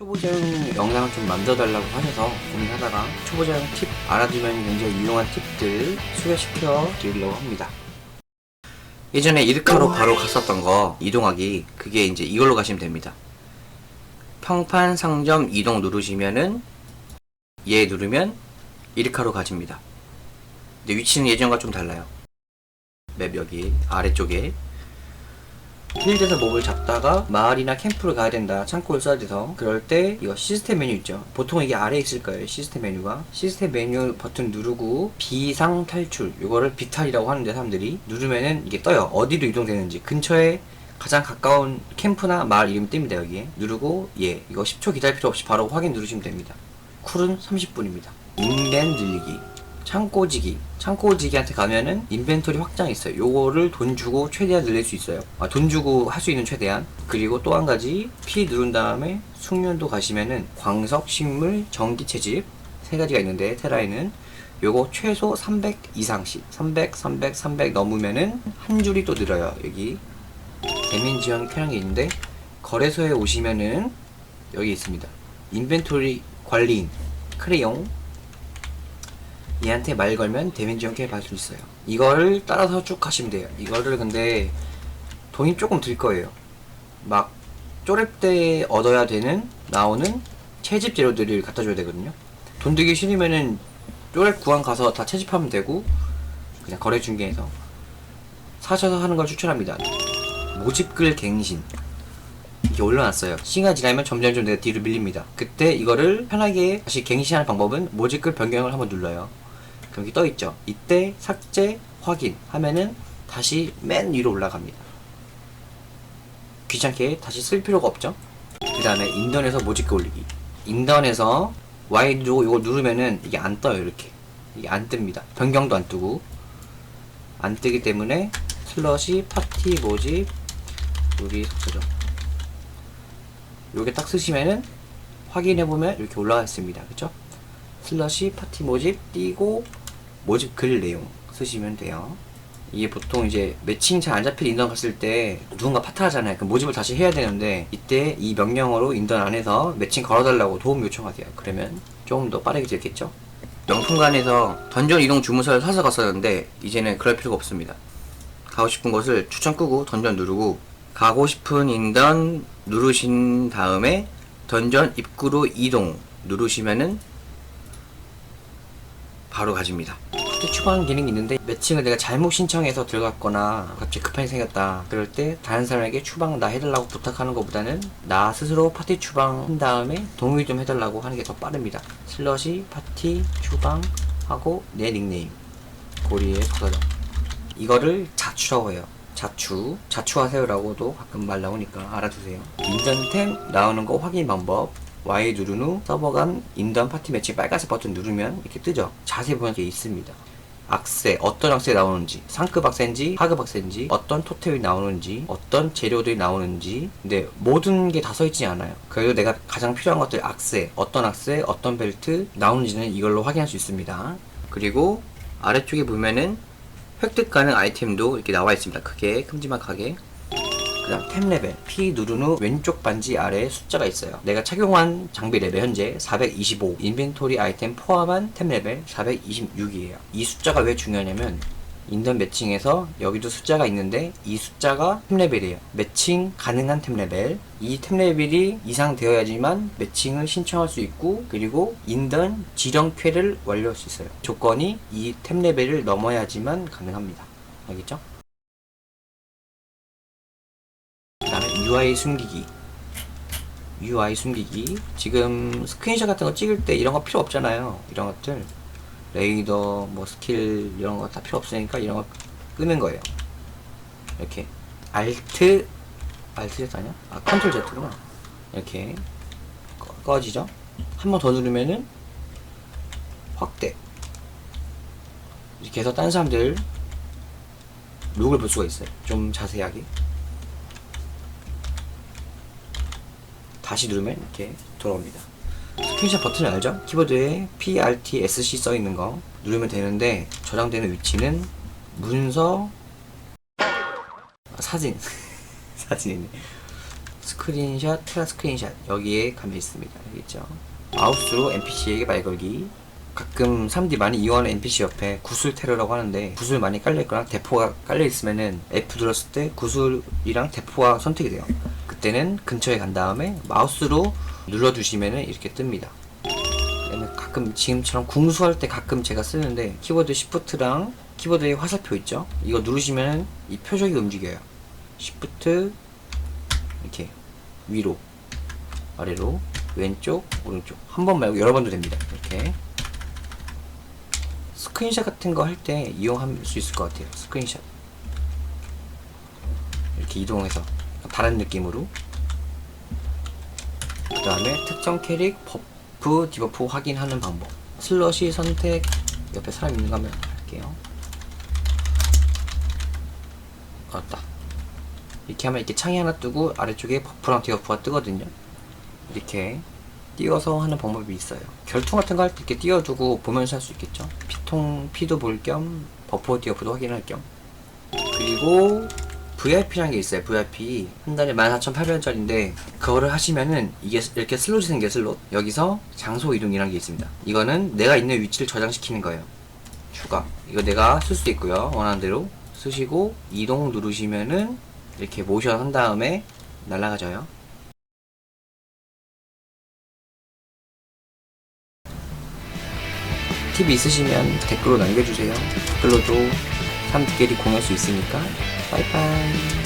초보자용 영상을 좀 만들어달라고 하셔서 고민하다가 초보자용 팁 알아두면 굉장히 유용한 팁들 소개시켜 드리려고 합니다. 예전에 이르카로 바로 갔었던 거 이동하기 그게 이제 이걸로 가시면 됩니다. 평판 상점 이동 누르시면은 얘 누르면 이르카로 가집니다. 근데 위치는 예전과 좀 달라요. 맵 여기 아래쪽에 필드에서 몹을 잡다가 마을이나 캠프를 가야 된다. 창고를 써야 돼서. 그럴 때 이거 시스템 메뉴 있죠. 보통 이게 아래에 있을 거예요 시스템 메뉴가. 시스템 메뉴 버튼 누르고 비상 탈출. 이거를 비탈이라고 하는데 사람들이. 누르면은 이게 떠요. 어디로 이동되는지. 근처에 가장 가까운 캠프나 마을 이름이 뜹니다 여기에. 누르고 예. 이거 10초 기다릴 필요 없이 바로 확인 누르시면 됩니다. 쿨은 30분입니다. 인벤 늘리기 창고지기. 창고지기한테 가면은 인벤토리 확장이 있어요. 요거를 돈 주고 최대한 늘릴 수 있어요. 아, 돈 주고 할 수 있는 최대한. 그리고 또 한 가지 P 누른 다음에 숙련도 가시면은 광석 식물 전기 채집 세 가지가 있는데 테라에는 요거 최소 300 이상씩 300 300 300 넘으면은 한 줄이 또 늘어요 여기. 대민 지원 게 있는데 거래소에 오시면은 여기 있습니다. 인벤토리 관리인 크레용 얘한테 말 걸면 데미지 연계 받을 수 있어요. 이거를 따라서 쭉 가시면 돼요. 이거를 근데 돈이 조금 들 거예요. 막 쪼렙 때 얻어야 되는 나오는 채집 재료들을 갖다 줘야 되거든요. 돈 들기 싫으면은 쪼렙 구간 가서 다 채집하면 되고 그냥 거래 중개에서 사셔서 하는 걸 추천합니다. 모집글 갱신 이게 올려놨어요. 시간 지나면 점점점 내가 뒤로 밀립니다. 그때 이거를 편하게 다시 갱신하는 방법은 모집글 변경을 한번 눌러요. 여기 떠 있죠. 이때 삭제 확인 하면은 다시 맨 위로 올라갑니다. 귀찮게 다시 쓸 필요가 없죠. 그 다음에 인던에서 모집글 올리기. 인던에서 Y 누르고 이거 누르면은 이게 안 떠요. 이렇게. 이게 안 뜹니다. 변경도 안 뜨고. 안 뜨기 때문에 슬러시 파티 모집 우리 속서죠. 요게 딱 쓰시면은 확인해 보면 이렇게 올라가 있습니다. 그쵸? 슬러시 파티 모집 띄고 모집 글 내용 쓰시면 돼요. 이게 보통 이제 매칭 잘 안 잡힐 인던 갔을 때 누군가 파탈하잖아요. 그 모집을 다시 해야 되는데 이때 이 명령어로 인던 안에서 매칭 걸어달라고 도움 요청하세요. 그러면 조금 더 빠르게 되겠죠? 명품관에서 던전 이동 주문서를 사서 갔었는데 이제는 그럴 필요가 없습니다. 가고 싶은 곳을 추천 끄고 던전 누르고 가고 싶은 인던 누르신 다음에 던전 입구로 이동 누르시면은 바로 가집니다. 파티 추가하는 기능이 있는데 매칭을 내가 잘못 신청해서 들어갔거나 갑자기 급한 일이 생겼다 그럴 때 다른 사람에게 추방 나 해달라고 부탁하는 것보다는 나 스스로 파티 추방한 다음에 동의 좀 해달라고 하는 게 더 빠릅니다. 슬러시 파티 추방하고 내 닉네임 고리의 속사정 이거를 자추라고 해요. 자추, 자추하세요라고도 가끔 말 나오니까 알아두세요. 인턴템 나오는 거 확인 방법. Y 누른 후 서버 간 인던 파티 매치 빨간색 버튼 누르면 이렇게 뜨죠. 자세히 보면 이게 있습니다. 악세, 어떤 악세 나오는지, 상급 악세인지, 하급 악세인지, 어떤 토템이 나오는지, 어떤 재료들이 나오는지, 근데 모든 게 다 써있지 않아요. 그래도 내가 가장 필요한 것들 악세, 어떤 악세, 어떤 벨트 나오는지는 이걸로 확인할 수 있습니다. 그리고 아래쪽에 보면은 획득 가능 아이템도 이렇게 나와 있습니다. 크게 큼지막하게. 그다음 템 레벨 P 누른 후 왼쪽 반지 아래에 숫자가 있어요. 내가 착용한 장비 레벨 현재 425 인벤토리 아이템 포함한 템 레벨 426이에요. 이 숫자가 왜 중요하냐면 인던 매칭에서 여기도 숫자가 있는데 이 숫자가 템 레벨이에요. 매칭 가능한 템 레벨. 이 템 레벨이 이상 되어야지만 매칭을 신청할 수 있고 그리고 인던 지령쾌를 완료할 수 있어요. 조건이 이 템 레벨을 넘어야지만 가능합니다. 알겠죠? UI 숨기기. UI 숨기기. 지금 스크린샷 같은 거 찍을 때 이런 거 필요 없잖아요. 이런 것들. 레이더, 뭐 스킬 이런 거 다 필요 없으니까 이런 거 끄는 거예요. 이렇게 Alt, Alt Z 아니야? 아 컨트롤 Z구나. 이렇게 꺼, 꺼지죠. 한 번 더 누르면은 확대. 이렇게 해서 다른 사람들 룩을 볼 수가 있어요. 좀 자세하게. 다시 누르면 이렇게 돌아옵니다. 스크린샷 버튼 알죠? 키보드에 PRTSC 써 있는 거 누르면 되는데 저장되는 위치는 문서 아, 사진 사진이네 스크린샷, 테라 스크린샷 여기에 감겨 있습니다. 알겠죠? 마우스로 NPC에게 말 걸기. 가끔 사람들이 많이 이용하는 NPC 옆에 구슬 테러라고 하는데 구슬 많이 깔려있거나 대포가 깔려있으면은 F 눌렀을 때 구슬이랑 대포가 선택이 돼요. 그때는 근처에 간 다음에 마우스로 눌러주시면은 이렇게 뜹니다. 가끔 지금처럼 궁수할 때 가끔 제가 쓰는데 키보드 Shift랑 키보드에 화살표 있죠? 이거 누르시면 이 표적이 움직여요. Shift 이렇게 위로 아래로 왼쪽 오른쪽 한 번 말고 여러 번도 됩니다. 이렇게 스크린샷 같은 거 할 때 이용할 수 있을 것 같아요. 스크린샷 이렇게 이동해서 다른 느낌으로. 그 다음에 특정 캐릭 버프 디버프 확인하는 방법. 슬러시 선택 옆에 사람 있는 거 한번 할게요. 맞다. 이렇게 하면 이렇게 창이 하나 뜨고 아래쪽에 버프랑 디버프가 뜨거든요. 이렇게 띄워서 하는 방법이 있어요. 결투 같은 거 할 때 이렇게 띄워두고 보면서 할 수 있겠죠? 피통 피도 볼 겸 버프 디버프도 확인할 겸. 그리고 VIP라는 게 있어요. VIP 한 달에 14,800원짜리인데 그거를 하시면은 이게 이렇게 슬롯이 생겨요. 슬롯 여기서 장소 이동이라는 게 있습니다. 이거는 내가 있는 위치를 저장시키는 거예요. 추가 이거 내가 쓸 수 있고요. 원하는 대로 쓰시고 이동 누르시면은 이렇게 모션 한 다음에 날아가져요. 팁이 있으시면 댓글로 남겨주세요. 댓글로도 사람들끼리 공유할 수 있으니까 빠이빠이